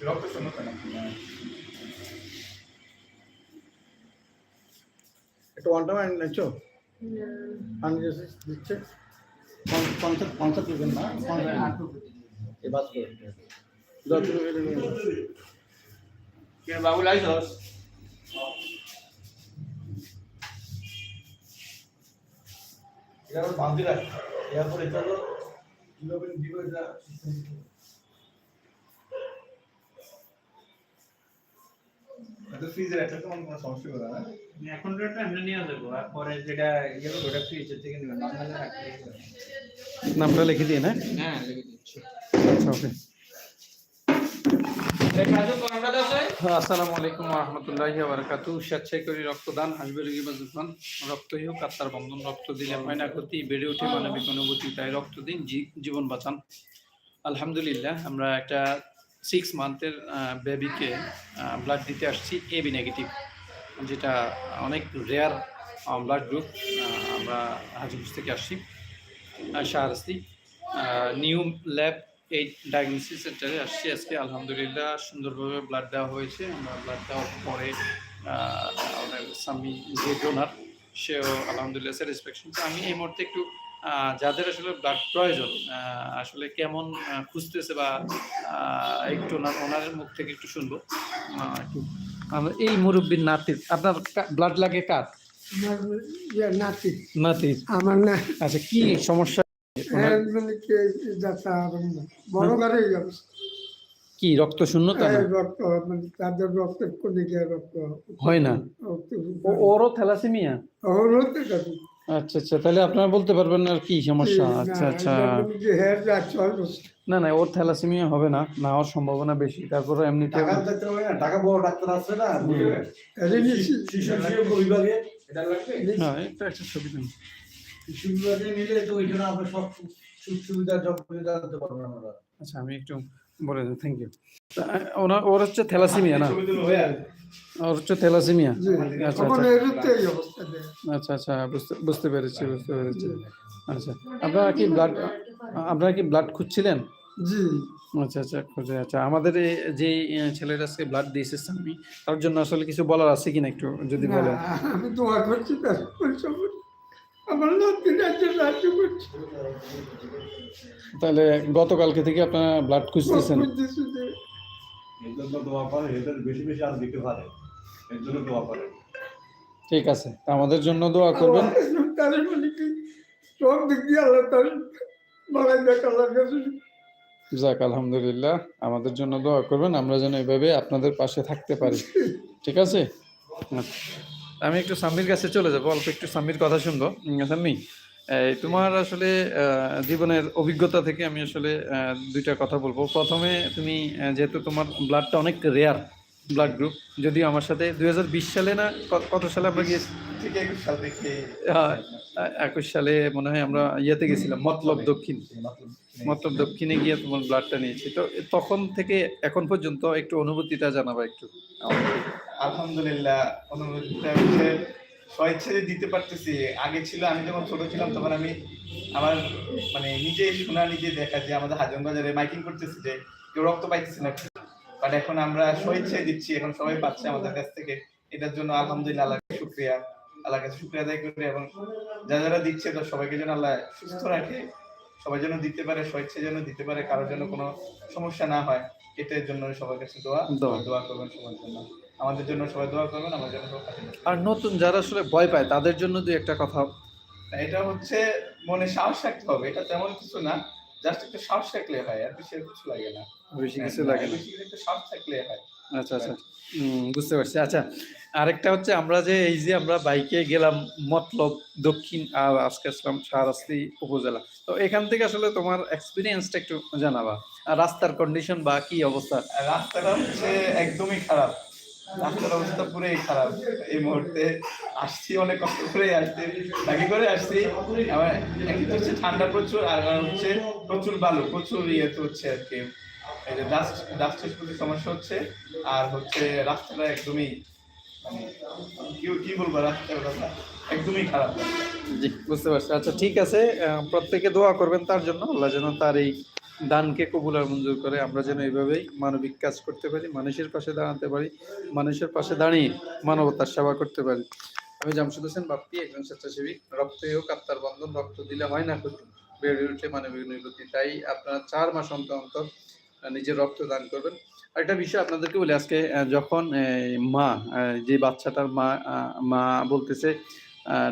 রক্ত শূন্যতা নাকি একটু ওয়ান টাইম নিচ্ছো পানি দিচ্ছে দিচ্ছে পঞ্চ- পঞ্চাশ পঞ্চাশ দিবেন না আটটু এবার করে দশ। কে বাবু লাইছস এটা আবার বাঁধি রাখ এরপর এটা তো কীভাবে দিব এটা এটা ফ্রিজে রাখলে তো কোনো সমস্যা হবে না এখন তো একটা এমনি নিয়ে যাব আর পরে যেটা ইয়ে ওটা ফ্রিজের থেকে নেবেন নর্মালি রাখলে নামটা লিখে দিয়ে না হ্যাঁ লিখে দিচ্ছি। আচ্ছা ওকে। দাও আসসালামু আলাইকুম রহমতুল্লাহি বারাকাতু স্বেচ্ছায় করি রক্তদান হাসবে রোগী বা রক্তই হোক আত্মার বন্ধন রক্ত দিলে হয় না ক্ষতি বেড়ে ওঠে মানবিক অনুভূতি তাই রক্ত দিন জী- জীবন বাঁচান। আলহামদুলিল্লাহ আমরা একটা সিক্স মান্থের বেবিকে ব্লাড দিতে আসছি এবি নেগেটিভ যেটা অনেক রেয়ার ব্লাড গ্রুপ আমরা হাজিপুর থেকে আসছি শাহরাস্তি নিউ ল্যাব এই ডায়াগনোসিস সেন্টারে আসছি আজকে, আলহামদুলিল্লাহ, সুন্দরভাবে ব্লাড দেওয়া হয়েছে। আমরা ব্লাড দেওয়ার পরে আমাদের স্বামী যে ডোনার সেও আলহামদুলিল্লাহ স্যাটিসফ্যাকশন আমি এই মুহূর্তে একটু যাদের আসলে ব্লাড প্রয়োজন আহ, আসলে কেমন খুঁজতেছে বা আহ, একটু ওনার ওনার মুখ থেকে একটু শুনব। এই মুরব্বীর নাতির আপনার ব্লাড লাগে কার? ইয়ে নাতি। আমার না আচ্ছা কি সমস্যা? হ্যাঁ, মানে কে বড় কি রক্ত শূন্যতা রক্ত মানে তাদের রক্ত কোনে গিয়ে রক্ত হয় না। রক্ত ও- ওরও থ্যালাসেমিয়া? আচ্ছা আচ্ছা তাহলে আপনারা বলতে পারবেন আর কি সমস্যা। আচ্ছা আচ্ছা। না না ওর থ্যালাসেমিয়া হবে না না হওয়ার সম্ভাবনা বেশি। তারপরে এমনিতে টাকা না বড় ডাক্তার আছে না বিভাগে এটা একটা একটা ছবি দিন। শিশু বিভাগে নিলে তো ওই জন্য আমরা সব সুবিধা সব সুবিধা দিতে পারব আমরা। আচ্ছা আমি একটু বলে দিই থ্যাংক ইউ ওনার ওর হচ্ছে থ্যালাসেমিয়া না? ওর হচ্ছে থ্যালাসেমিয়া? আচ্ছা আচ্ছা। আচ্ছা আচ্ছা বুঝতে বুঝতে পেরেছি বুঝতে পেরেছি। আচ্ছা আপনারা কি ব্লাড আপনারা কি ব্লাড খুঁজছিলেন? জি। আচ্ছা আচ্ছা খুঁজে আচ্ছা। আমাদের এই যে ছেলেটা আজকে ব্লাড দিয়েছে স্বামী তার জন্য আসলে কিছু বলার আছে কিনা একটু যদি বলেন? আমি দোয়া করছি। আমার নাতি রাজ্যে সাহায্য করছি। তাহলে গতকালকে থেকে আপনারা ব্লাড খুঁজতেছেন? এর জন্য দোয়া করে এদের বেশি বেশি আর দিতে পারে। এর জন্য দোয়া করে। ঠিক আছে আমাদের জন্য দোয়া করবেন। তার মানে কি? সব দিক দিয়ে আল্লাহ তার বাড়াই দেখ আল্লাহর কাছে যাক আলহামদুলিল্লাহ আমাদের জন্য দোয়া করবেন। আমরা যেন এভাবে আপনাদের পাশে থাকতে পারি। ঠিক আছে? আচ্ছা। আমি একটু সাম্মির কাছে চলে যাব অল্প একটু সাম্মির কথা শুনব। সাম্মি। এই তোমার আসলে জীবনের অভিজ্ঞতা থেকে আমি আসলে দুইটা কথা বলব। প্রথমে তুমি যেহেতু তোমার ব্লাডটা অনেক রেয়ার ব্লাড গ্রুপ যদিও আমার সাথে দু হাজার বিশ সালে না কত সালে আমরা গিয়েছি? ঠিক একুশ সাল মনে হয় আমরা ইয়েতে গেছিলাম মতলব দক্ষিণ। মতলব দক্ষিণে গিয়ে তোমার ব্লাডটা নিয়েছি। তো তখন থেকে এখন পর্যন্ত একটু অনুভূতিটা জানাবা একটু আলহামদুলিল্লাহ অনুভূতিটা হচ্ছে স্বেচ্ছায় দিতে পারতেছি। আগে ছিল আমি যখন ছোট ছিলাম তখন আমি আমার মানে নিজে শোনা নিজে দেখা যে আমাদের হাজন বাজারে মাইকিং করতেছি যে কেউ রক্ত পাইতেছে না। বাট এখন আমরা স্বেচ্ছায় দিচ্ছি এখন সবাই পাচ্ছে আমাদের কাছ থেকে। এটার জন্য আলহামদুলিল্লাহ আল্লাহকে শুক্রিয়া। আল্লাহর কাছে শুক্রিয়া আদায় করি এবং যারা যারা দিচ্ছে তো সবাইকে যেন আল্লাহ সুস্থ রাখে। সবাই যেন দিতে পারে স্বেচ্ছায় যেন দিতে পারে কারোর জন্য কোনো সমস্যা না হয়। এটার জন্য সবার কাছে দোয়া। দোয়া। দোয়া করবেন সবার জন্য। আমাদের জন্য সবাই দোয়া করবেন আমার জন্য আর নতুন যারা আসলে ভয় পায় তাদের জন্য দুই একটা কথা। এটা হচ্ছে মনে সাহস রাখতে হবে এটা তেমন কিছু না জাস্ট একটু সাহস রাখলে হয় আর বেশি কিছু লাগে না। বেশি কিছু লাগে না। একটু সাহস থাকলে হয়। আচ্ছা আচ্ছা। বুঝতে পারছি। আচ্ছা আরেকটা হচ্ছে আমরা যে এই যে আমরা বাইকে গেলাম মতলব দক্ষিণ আর আজকে আসলাম শাহরাস্তি উপজেলা। তো এখান থেকে আসলে তোমার এক্সপিরিয়েন্সটা একটু জানাবা। আর রাস্তার কন্ডিশন বা কি অবস্থা? রাস্তাটা হচ্ছে একদমই খারাপ। রাস্তার অবস্থা পুরোই খারাপ। এই মুহূর্তে আসছি, অনেক কষ্ট করে আসছি। বাকি করে আসছি। আমার তো হচ্ছে ঠান্ডা প্রচুর, আর হচ্ছে প্রচুর বালু, প্রচুর ইয়েতে হচ্ছে আর কি। এই যে ডাস্ট ডাস্টের প্রতি সমস্যা হচ্ছে, আর হচ্ছে রাস্তাটা একদমই মানে কি বলব একদমই খারাপ। বুঝতে পারছি। আচ্ছা ঠিক আছে প্রত্যেকে দোয়া করবেন তার জন্য। আল্লাহ যেন তার এই দানকে কবুল আর মঞ্জুর করে আমরা যেন এইভাবেই মানবিক কাজ করতে পারি, মানুষের পাশে দাঁড়াতে পারি, মানুষের পাশে দাঁড়িয়ে মানবতার সেবা করতে পারি। আমি জামশুদ হোসেন বাপ্পি একজন স্বেচ্ছাসেবী। রক্ত হোক, আত্মার বন্ধন, রক্ত দিলে হয় না ক্ষতি বেড়ে উঠে মানবিক নৈপতি তাই আপনারা চার মাস অন্তর অন্তর নিজের রক্ত দান করবেন। আর একটা বিষয় আপনাদেরকে বলি, আজকে যখন মা যে বাচ্চাটার মা মা বলতেছে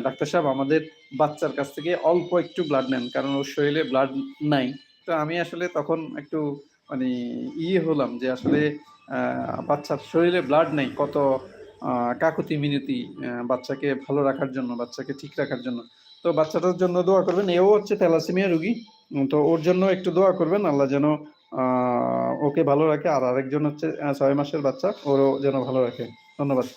ডাক্তার সাহেব, আমাদের বাচ্চার কাছ থেকে অল্প একটু ব্লাড নেন, কারণ ওর শরীরে ব্লাড নাই। তো আমি আসলে তখন একটু মানে ইয়ে হলাম যে আসলে বাচ্চার শরীরে ব্লাড নেই, কত কাকুতি মিনতি বাচ্চাকে ভালো রাখার জন্য, বাচ্চাকে ঠিক রাখার জন্য। তো বাচ্চাটার জন্য দোয়া করবেন, এও হচ্ছে থ্যালাসেমিয়া রুগী। তো ওর জন্য একটু দোয়া করবেন, আল্লাহ যেন ওকে ভালো রাখে, আর আরেকজন হচ্ছে ছয় মাসের বাচ্চা, ওরও যেন ভালো রাখে। ধন্যবাদ।